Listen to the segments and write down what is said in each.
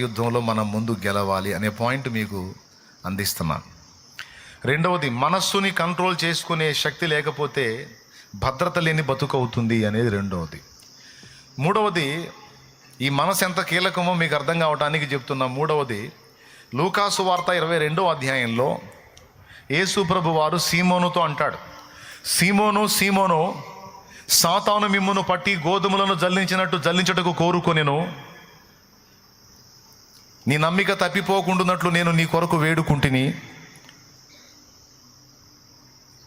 యుద్ధంలో మనం ముందు గెలవాలి అనే పాయింట్ మీకు అందిస్తున్నాను రెండవది మనస్సుని కంట్రోల్ చేసుకునే శక్తి లేకపోతే భద్రత లేని బతుకవుతుంది అనేది రెండవది. మూడవది ఈ మనసు ఎంత కీలకమో మీకు అర్థం కావడానికి చెప్తున్నా. మూడవది లూకాసు వార్త ఇరవై రెండో అధ్యాయంలో యేసుప్రభు వారు సీమోనుతో అంటాడు. సీమోను సీమోను సాతాను మిమ్మును పట్టి గోధుమలను జల్లించినట్టు జల్లించటకు కోరుకొనెను. నీ నమ్మిక తప్పిపోకుండాన్నట్లు నేను నీ కొరకు వేడుకుంటుని.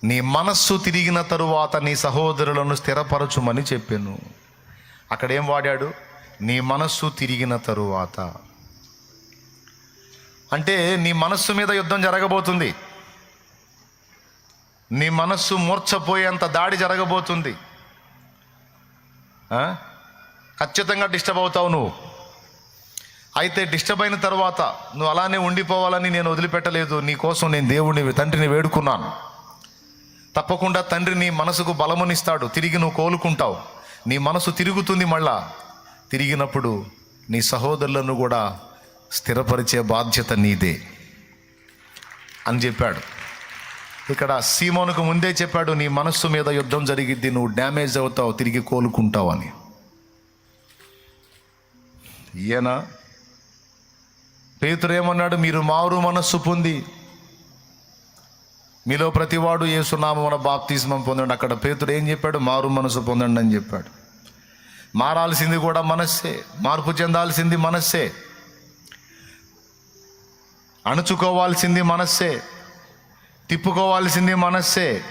నీ మనస్సు తిరిగిన తరువాత నీ సహోదరులను స్థిరపరచుమని చెప్పాను. అక్కడేం వాడాడు? నీ మనస్సు తిరిగిన తరువాత. అంటే నీ మనస్సు మీద యుద్ధం జరగబోతుంది. నీ మనస్సు మూర్చపోయేంత దాడి జరగబోతుంది. ఖచ్చితంగా డిస్టర్బ్ అవుతావు నువ్వు. అయితే డిస్టర్బ్ అయిన తర్వాత నువ్వు అలానే ఉండిపోవాలని నేను వదిలిపెట్టలేదు. నీ కోసం నేను దేవుడిని తండ్రిని వేడుకున్నాను. తప్పకుండా తండ్రి నీ మనసుకు బలమునిస్తాడు. తిరిగి నువ్వు కోలుకుంటావు. నీ మనసు తిరుగుతుంది మళ్ళా. తిరిగినప్పుడు నీ సహోదరులను కూడా స్థిరపరిచే బాధ్యత నీదే అని చెప్పాడు. ఇక్కడ సీమోనుకు ముందే చెప్పాడు నీ మనస్సు మీద యుద్ధం జరిగిద్ది నువ్వు డ్యామేజ్ అవుతావు తిరిగి కోలుకుంటావు అని. ఈయన పేతురు ఏమన్నాడు? మీరు మారు మనస్సు పొంది. మీలో ప్రతివాడు ఏసునామన బాప్తిస్మం పొందండి. అక్కడ పేతుడు ఏం చెప్పాడు? మారు మనసు పొందండి అని చెప్పాడు. మారాల్సింది కూడా మనస్సే. మార్పు చెందాల్సింది మనస్సే. అణుచుకోవాల్సింది మనస్సే. తిప్పుకోవాల్సింది మనస్సే.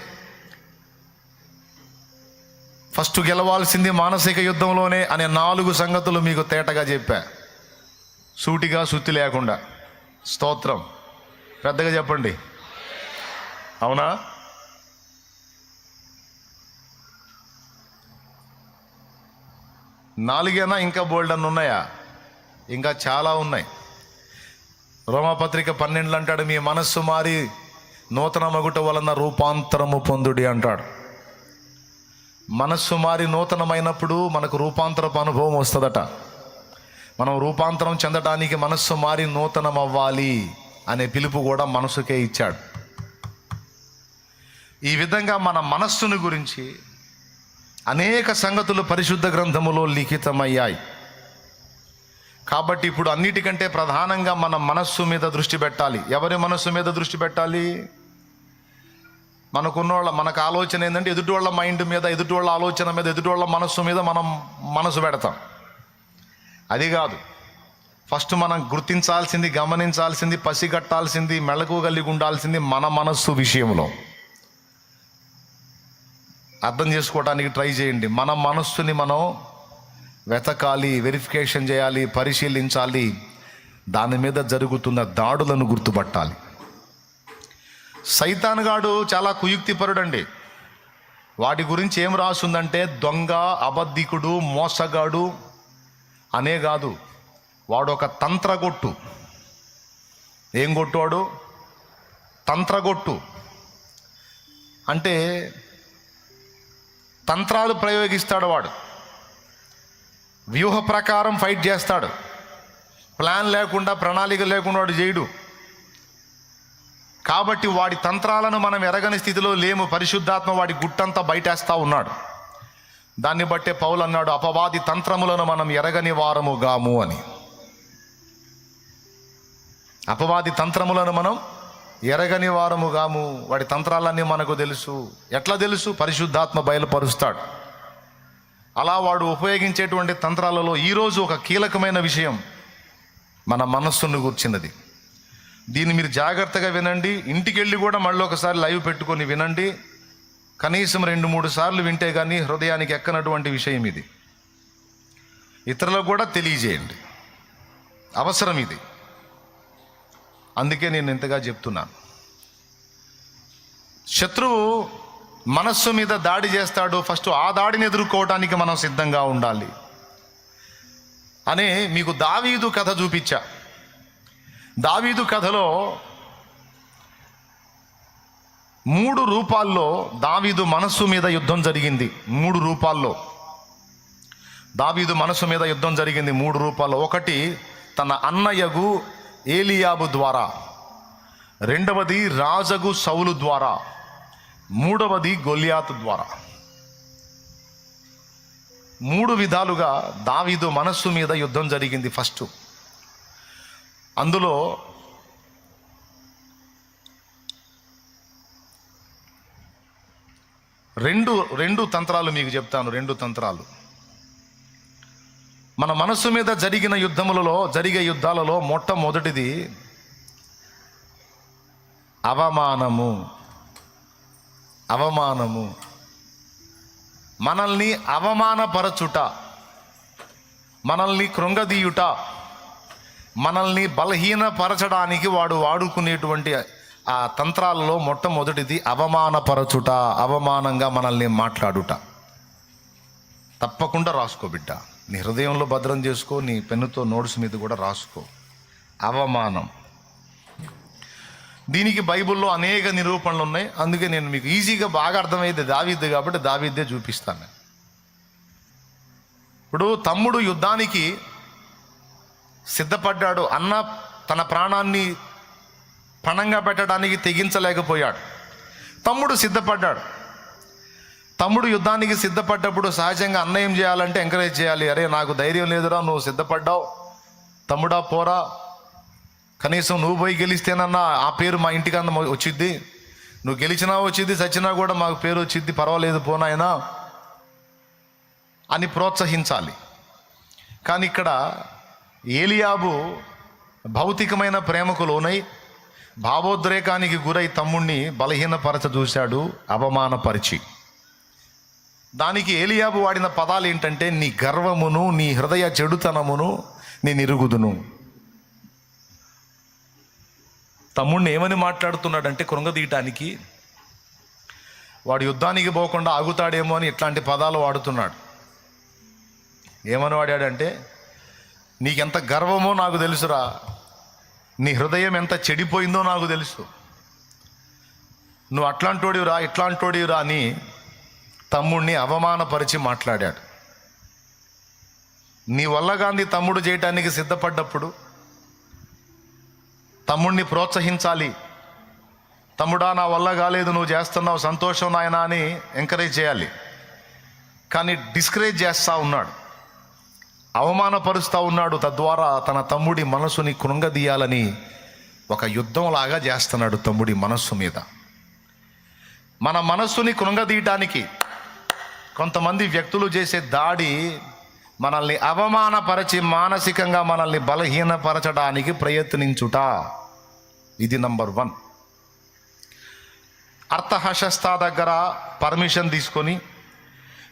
ఫస్ట్ గెలవాల్సింది మానసిక యుద్ధంలోనే అనే నాలుగు సంగతులు మీకు తేటగా చెప్పా. సూటిగా సుత్తి లేకుండా. స్తోత్రం. పెద్దగా చెప్పండి. అవునా? నాలుగేనా ఇంకా బోల్డ్ అని ఉన్నాయా? ఇంకా చాలా ఉన్నాయి. రోమపత్రిక పన్నెండులు అంటాడు మీ మనస్సు మారి నూతన మగుట వలన రూపాంతరము పొందుడి అంటాడు. మనస్సు మారి నూతనమైనప్పుడు మనకు రూపాంతరపు అనుభవం వస్తుందట. మనం రూపాంతరం చెందడానికి మనస్సు మారి నూతనం అవ్వాలి అనే పిలుపు కూడా మనసుకే ఇచ్చాడు. ఈ విధంగా మన మనస్సును గురించి అనేక సంగతులు పరిశుద్ధ గ్రంథములో లిఖితమయ్యాయి. కాబట్టి ఇప్పుడు అన్నిటికంటే ప్రధానంగా మన మనస్సు మీద దృష్టి పెట్టాలి. ఎవరి మనస్సు మీద దృష్టి పెట్టాలి? మనకున్న వాళ్ళ మనకు ఆలోచన ఏంటంటే ఎదుటి వాళ్ళ మైండ్ మీద ఎదుటి వాళ్ళ ఆలోచన మీద ఎదుటి వాళ్ళ మనస్సు మీద మనం మనసు పెడతాం. అది కాదు. ఫస్ట్ మనం గుర్తించాల్సింది గమనించాల్సింది పసిగట్టాల్సింది మెళకు కలిగి ఉండాల్సింది మన మనస్సు విషయంలో. అర్థం చేసుకోవడానికి ట్రై చేయండి. మన మనస్సుని మనం వెతకాలి వెరిఫికేషన్ చేయాలి పరిశీలించాలి. దాని మీద జరుగుతున్న దాడులను గుర్తుపట్టాలి. సైతాన్గాడు చాలా కుయుక్తిపరుడండి. వాటి గురించి ఏం రాసుందంటే దొంగ అబద్ధికుడు మోసగాడు అనే కాదు వాడు ఒక తంత్రగొట్టు. ఏం కొట్టువాడు తంత్రగొట్టు. అంటే తంత్రాలు ప్రయోగిస్తాడు వాడు. వ్యూహ ప్రకారం ఫైట్ చేస్తాడు. ప్లాన్ లేకుండా ప్రణాళిక లేకుండా వాడు చేయడు. కాబట్టి వాడి తంత్రాలను మనం ఎరగని స్థితిలో లేము. పరిశుద్ధాత్మ వాడి గుట్టంతా బయటేస్తా ఉన్నాడు. దాన్ని బట్టే పౌలు అన్నాడు అపవాది తంత్రములను మనం ఎరగని వారము గాము అని. అపవాది తంత్రములను మనం ఎరగని వారము గాము. వాడి తంత్రాలన్నీ మనకు తెలుసు. ఎట్లా తెలుసు? పరిశుద్ధాత్మ బయలుపరుస్తాడు. అలా వాడు ఉపయోగించేటువంటి తంత్రాలలో ఈరోజు ఒక కీలకమైన విషయం మన మనస్సును కూర్చున్నది దీన్ని మీరు జాగ్రత్తగా వినండి. ఇంటికి వెళ్ళి కూడా మళ్ళీ ఒకసారి లైవ్ పెట్టుకొని వినండి. కనీసం రెండు మూడు సార్లు వింటే కానీ హృదయానికి ఎక్కనటువంటి విషయం ఇది. ఇతరులకు కూడా తెలియజేయండి. అవసరం ఇది. అందుకే నేను ఇంతగా చెప్తున్నాను. శత్రువు మనస్సు మీద దాడి చేస్తాడు. ఫస్ట్ ఆ దాడిని ఎదుర్కోవడానికి మనం సిద్ధంగా ఉండాలి. అనే మీకు దావీదు కథ చూపించా. దావీదు కథలో మూడు రూపాల్లో దావీదు మనస్సు మీద యుద్ధం జరిగింది. మూడు రూపాల్లో. దావీదు మనస్సు మీద యుద్ధం జరిగింది మూడు రూపాల్లో. ఒకటి తన అన్నయ్యగు ఏలియాబు ద్వారా. రెండవది రాజగు సౌలు ద్వారా. మూడవది గొలియాతు ద్వారా. మూడు విధాలుగా దావీదు మనస్సు మీద యుద్ధం జరిగింది ఫస్ట్. అందులో రెండు రెండు తంత్రాలు మీకు చెప్తాను రెండు తంత్రాలు. మన మనస్సు మీద జరిగిన యుద్ధములలో జరిగే యుద్ధాలలో మొట్టమొదటిది అవమానము. అవమానము. మనల్ని అవమానపరచుట. మనల్ని కృంగదీయుట. మనల్ని బలహీనపరచడానికి వాడు వాడుకునేటువంటి ఆ తంత్రాలలో మొట్టమొదటిది అవమానపరచుట అవమానంగా మనల్ని మాట్లాడుట. తప్పకుండా రాసుకో బిడ్డ. నీ హృదయంలో భద్రం చేసుకో నీ పెన్నుతో నోట్స్ మీద కూడా రాసుకో. అవమానం. దీనికి బైబిల్లో అనేక నిరూపణలు ఉన్నాయి. అందుకే నేను మీకు ఈజీగా బాగా అర్థమైతే దావిద్ది కాబట్టి దావిద్దే చూపిస్తాను. ఇప్పుడు తమ్ముడు యుద్ధానికి సిద్ధపడ్డాడు. అన్న తన ప్రాణాన్ని పణంగా పెట్టడానికి తెగించలేకపోయాడు. తమ్ముడు సిద్ధపడ్డాడు. తమ్ముడు యుద్ధానికి సిద్ధపడ్డప్పుడు సహజంగా అన్నయం చేయాలంటే ఎంకరేజ్ చేయాలి. అరే నాకు ధైర్యం లేదురా నువ్వు సిద్ధపడ్డావు. తమ్ముడా పోరా. కనీసం నువ్వు పోయి గెలిస్తేనన్నా ఆ పేరు మా ఇంటికి అన్న వచ్చిద్ది. నువ్వు గెలిచినా వచ్చింది చచ్చినా కూడా మాకు పేరు వచ్చిద్ది. పర్వాలేదు పోనాయనా అని ప్రోత్సహించాలి. కానీ ఇక్కడ ఏలియాబు భౌతికమైన ప్రేమకు లోనై భావోద్రేకానికి గురై తమ్ముణ్ణి బలహీనపరచ చూశాడు అవమానపరిచి. దానికి ఏలియాబు వాడిన పదాలు ఏంటంటే నీ గర్వమును నీ హృదయ చెడుతనమును నేను ఇరుగుదును. తమ్ముణ్ణి ఏమని మాట్లాడుతున్నాడంటే కృంగదీయటానికి వాడు యుద్ధానికి పోకుండా ఆగుతాడేమో అని ఇట్లాంటి పదాలు వాడుతున్నాడు. ఏమని వాడాడంటే నీకెంత గర్వమో నాకు తెలుసురా నీ హృదయం ఎంత చెడిపోయిందో నాకు తెలుసు. నువ్వు అట్లాంటోడివిరా ఇట్లాంటోడివిరా అని తమ్ముడిని అవమానపరిచి మాట్లాడాడు. నీ వల్ల గాంధీ తమ్ముడు చేయటానికి సిద్ధపడ్డప్పుడు తమ్ముడిని ప్రోత్సహించాలి. తమ్ముడా నా వల్ల కాలేదు నువ్వు చేస్తున్నావు సంతోషం నాయన అని ఎంకరేజ్ చేయాలి. కానీ డిస్కరేజ్ చేస్తూ ఉన్నాడు. అవమానపరుస్తూ ఉన్నాడు తద్వారా తన తమ్ముడి మనసుని కృంగదీయాలని ఒక యుద్ధంలాగా చేస్తున్నాడు తమ్ముడి మనస్సు మీద. మన మనస్సుని కృంగదీయటానికి కొంతమంది వ్యక్తులు చేసే దాడి మనల్ని అవమానపరచి మానసికంగా మనల్ని బలహీనపరచడానికి ప్రయత్నించుట. ఇది నంబర్ వన్. అర్థహశస్త దగ్గర పర్మిషన్ తీసుకొని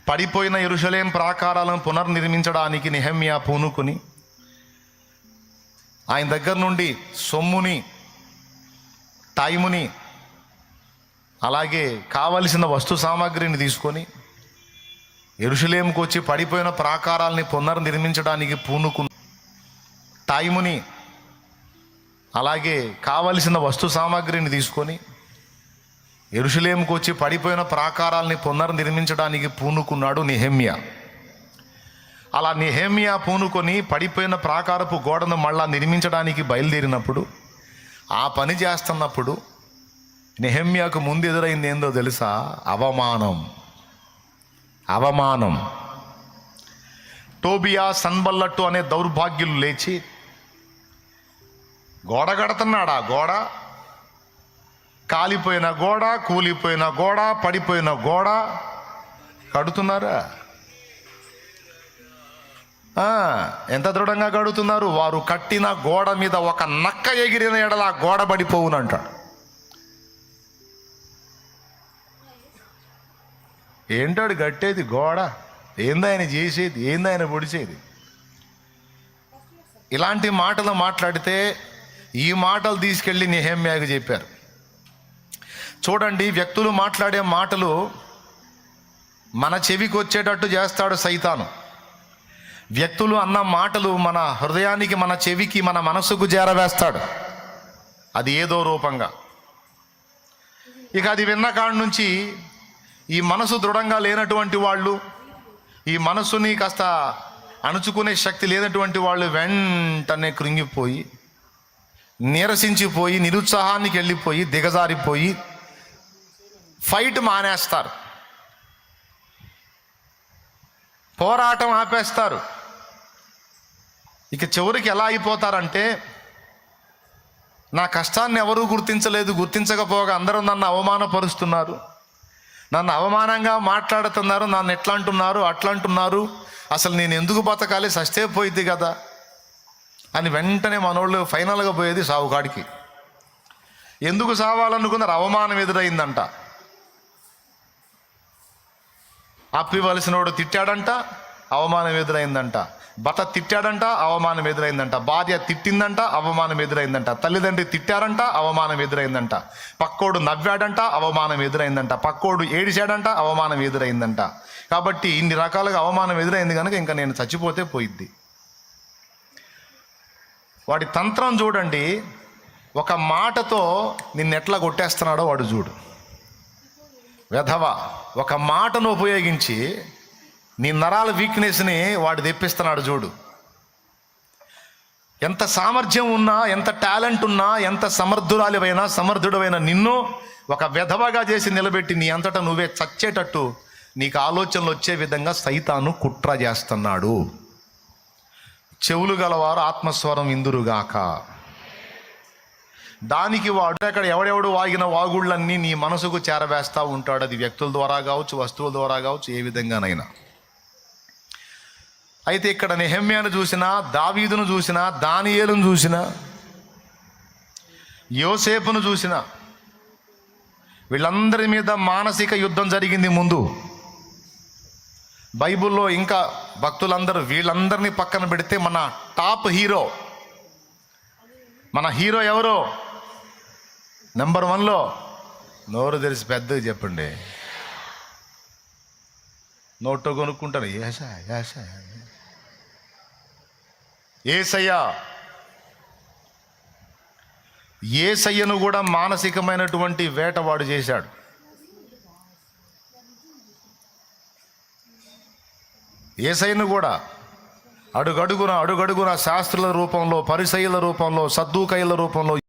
పడిపోయిన ఎరుషలేం ప్రాకారాలను పునర్నిర్మించడానికి నిహమ్యా పూనుకుని ఆయన దగ్గర నుండి సొమ్ముని టైముని అలాగే కావలసిన వస్తు సామాగ్రిని తీసుకొని ఎరుషలేంకి వచ్చి పడిపోయిన ప్రాకారాలని పునర్నిర్మించడానికి పూనుకు టైముని అలాగే కావలసిన వస్తు సామాగ్రిని తీసుకొని ఎరుషులేముకు వచ్చి పడిపోయిన ప్రాకారాల్ని పునర్నిర్మించడానికి పూనుకున్నాడు నిహెమ్య. అలా నిహేమియా పూనుకొని పడిపోయిన ప్రాకారపు గోడను మళ్ళా నిర్మించడానికి బయలుదేరినప్పుడు ఆ పని చేస్తున్నప్పుడు నిహెమ్యాకు ముందు ఎదురైంది ఏందో తెలుసా? అవమానం. అవమానం. టోబియా సన్బల్లట్టు అనే దౌర్భాగ్యులు లేచి గోడ కడుతున్నాడా? గోడ? కాలిపోయిన గోడ కూలిపోయిన గోడ పడిపోయిన గోడ. కడుతున్నారా? ఎంత దృఢంగా కడుతున్నారు? వారు కట్టిన గోడ మీద ఒక నక్క ఎగిరిన ఎడల ఆ గోడ పడిపోవునంటాడు. ఏంటాడు కట్టేది గోడ? ఏందాయన చేసేది? ఏందాయన పొడిచేది? ఇలాంటి మాటలు మాట్లాడితే ఈ మాటలు తీసుకెళ్ళి నిహమ్యాకు చెప్పారు. చూడండి వ్యక్తులు మాట్లాడే మాటలు మన చెవికి వచ్చేటట్టు చేస్తాడు సైతాను. వ్యక్తులు అన్న మాటలు మన హృదయానికి మన చెవికి మన మనసుకు చేరవేస్తాడు. అది ఏదో రూపంగా. ఇక అది విన్న కాడి నుంచి ఈ మనసు దృఢంగా లేనటువంటి వాళ్ళు ఈ మనసుని కాస్త అణుచుకునే శక్తి లేనటువంటి వాళ్ళు వెంటనే కృంగిపోయి నీరసించిపోయి నిరుత్సాహానికి వెళ్ళిపోయి దిగజారిపోయి ఫైట్ మానేస్తారు. పోరాటం ఆపేస్తారు. ఇక చివరికి ఎలా అయిపోతారంటే నా కష్టాన్ని ఎవరూ గుర్తించలేదు గుర్తించకపోగా అందరూ నన్ను అవమానపరుస్తున్నారు. నన్ను అవమానంగా మాట్లాడుతున్నారు నన్ను ఎట్లా అంటున్నారు అట్లా అంటున్నారు అసలు నేను ఎందుకు బతకాలి? సస్తే పోయిద్ది కదా అని వెంటనే మనోళ్ళు ఫైనల్గా పోయేది సావుకాడికి. ఎందుకు సావాలనుకున్నారు? అవమానం ఎదురైందంట. అప్పివలసిన వాడు తిట్టాడంట అవమానం ఎదురైందంట. భర్త తిట్టాడంట అవమానం ఎదురైందంట. భార్య తిట్టిందంట అవమానం ఎదురైందంట. తల్లిదండ్రి తిట్టారంట అవమానం ఎదురైందంట. పక్కోడు నవ్వాడంట అవమానం ఎదురైందంట. పక్కోడు ఏడిచాడంట అవమానం ఎదురైందంట. కాబట్టి ఇన్ని రకాలుగా అవమానం ఎదురైంది కనుక ఇంకా నేను చచ్చిపోతే పోయిద్ది. వాడి తంత్రం చూడండి. ఒక మాటతో నిన్నెట్లా కొట్టేస్తున్నాడో వాడు చూడు. వెధవ ఒక మాటను ఉపయోగించి నీ నరాల వీక్నెస్ని వాడు తెప్పిస్తున్నాడు చూడు. ఎంత సామర్థ్యం ఉన్నా ఎంత టాలెంట్ ఉన్నా ఎంత సమర్థురాలివైనా సమర్థుడవైన నిన్ను ఒక వెధవగా చేసి నిలబెట్టి నీ అంతటా నువ్వే చచ్చేటట్టు నీకు ఆలోచనలు వచ్చే విధంగా సైతాను కుట్ర చేస్తున్నాడు. చెవులు గలవారు ఆత్మస్వరం ఇందురుగాక. దానికి వాడు అక్కడ ఎవడెవడు వాగిన వాగుళ్ళన్నీ నీ మనసుకు చేరవేస్తూ ఉంటాడు. అది వ్యక్తుల ద్వారా కావచ్చు వస్తువుల ద్వారా కావచ్చు ఏ విధంగానైనా. అయితే ఇక్కడ నెహమ్యాను చూసినా దావీదును చూసినా దానియేలును చూసినా యోసేపును చూసినా వీళ్ళందరి మీద మానసిక యుద్ధం జరిగింది ముందు. బైబిల్లో ఇంకా భక్తులందరూ వీళ్ళందరినీ పక్కన పెడితే మన టాప్ హీరో మన హీరో ఎవరో? నెంబర్ వన్లో నోరు తెరిచి పెద్దగా చెప్పండి. నోట్లో కొనుక్కుంటారు. ఏసా ఏసా. ఏసయ్యా ఏసయ్యను కూడా మానసికమైనటువంటి వేటవాడు చేశాడు. ఏసయ్యను కూడా అడుగడుగున అడుగడుగున శాస్త్రుల రూపంలో పరిసయ్యుల రూపంలో సద్దుకైల రూపంలో